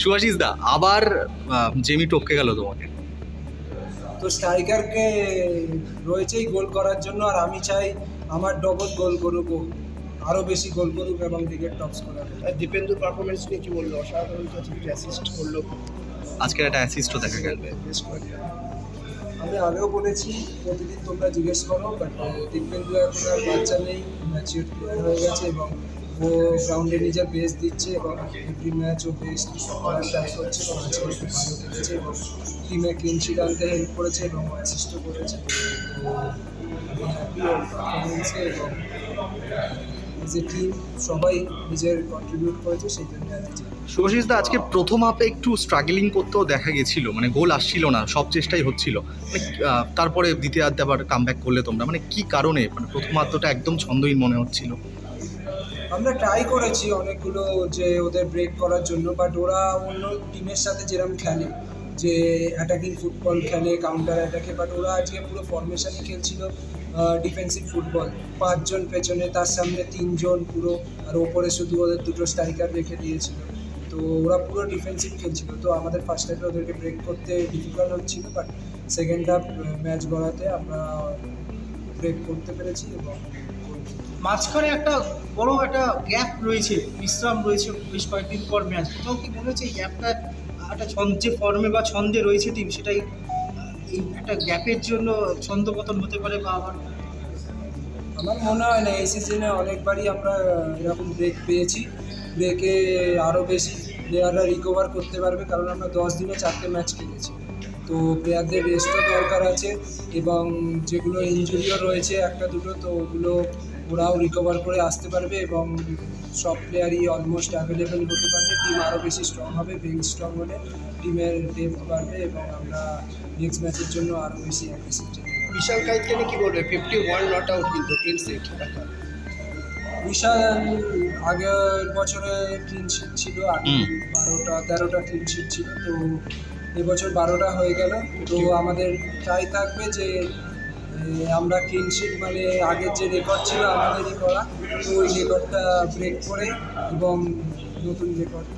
সুভাষিস দা আবার জেমি টপকে গেল তোমাকে। তো স্ট্রাইকারকে রয়েছেই গোল করার জন্য আর আমি চাই আমার ডবল গোল করুক ও। আরও বেশি গোল করুক এবং লিগের টপ স্কোরার আর দীপেন্দুর পারফরমেন্স নিয়ে কি বলল অসাধারণ তো অ্যাসিস্ট করল। আজকের একটা অ্যাসিস্টও দেখা গেল। আমি আগেও বলেছি প্রতিদিন তোমরা জিজ্ঞেস করো বাট দীপেন্দু এখন আর বাচ্চা নেই ম্যাচিউর হয়ে গেছে এবং ও গ্রাউন্ডে নিজের বেস্ট দিচ্ছে এবং এভরি ম্যাচ ও বেস্ট ট্রাই করছে এবং আজকে খুব ভালো খেলেছে এবং টিমে ক্লিন শিট আনতে হেল্প করেছে এবং অ্যাসিস্টও করেছে। আমি হ্যাপি পারফরমেন্সে এবং এ টিম সবাই নিজের কন্ট্রিবিউট করেছে, সেই জন্য চাই দা, আজকে প্রথম হাফে একটু স্ট্রাগলিং করতেও দেখা গেছিল মানে গোল আসছিল না, সব চেষ্টাই হচ্ছিল। মানে তারপরে দ্বিতীয় আর্ধে আবার কাম করলে তোমরা মানে কি কারণে? মানে প্রথম আর্ধটা একদম ছন্দহীন মনে হচ্ছিল। আমরা ট্রাই করেছি অনেকগুলো যে ওদের ব্রেক করার জন্য বাট ওরা অন্য টিমের সাথে যেরকম খেলে, যে অ্যাটাকিং ফুটবল খেলে কাউন্টার অ্যাটাকে বাট ওরা আজকে পুরো ফরমেশনে খেলছিল ডিফেন্সিভ ফুটবল পাঁচজন পেছনে, তার সামনে তিনজন পুরো, আর ওপরে শুধু ওদের দুটো স্ট্রাইকার রেখে দিয়েছিল। তো ওরা পুরো ডিফেন্সিভ খেলছিল। তো আমাদের ফার্স্ট হাফে ওদেরকে ব্রেক করতে ডিফিকাল্ট হচ্ছিল বাট সেকেন্ড হাফ ম্যাচ গড়াতে আমরা ব্রেক করতে পেরেছি এবং মাঝখানে একটা বড় একটা গ্যাপ রয়েছে, বিশ্রাম রয়েছে বেশ কয়েকদিন পর ম্যাচ কোথাও কি মনে হচ্ছে এই গ্যাপটা একটা ছন্দ ফর্মে বা ছন্দে রয়েছে টিম সেটাই এই একটা গ্যাপের জন্য ছন্দপতন হতে পারে বা আবার আমার মনে হয় না, এই সিজনে অনেকবারই আমরা এরকম ব্রেক পেয়েছি। ব্রেকে আরও বেশি প্লেয়াররা রিকভার করতে পারবে, কারণ আমরা দশ দিনে চারটে ম্যাচ খেলেছি। তো প্লেয়ারদের রেস্টও দরকার আছে এবং যেগুলো ইঞ্জুরিও রয়েছে, একটা দুটো, তো ওগুলো ওরাও রিকভার করে আসতে পারবে এবং সব প্লেয়ারই অলমোস্ট অ্যাভেলেবেল হতে পারবে। টিম আরও বেশি স্ট্রং হবে বেঞ্চ স্ট্রং হলে টিমের ডেপথ বাড়বে এবং আমরা নেক্সট ম্যাচের জন্য আরও বেশি অ্যাগ্রেসিভ বিশাল কাইতকে কি বলবে? ফিফটি ওয়ান নট আউট কিন্তু ক্লিন সিট বিশাল আগের বছরে ক্লিন শিট ছিল আগে বারোটা তেরোটা ক্লিন শিট ছিল তো এবছর বারোটা হয়ে গেল। তো আমাদের ট্রাই থাকবে যে আমরা ক্লিনশিট মানে আগের যে রেকর্ড ছিল আমাদেরই করা ওই রেকর্ডটা ব্রেক করে এবং নতুন রেকর্ড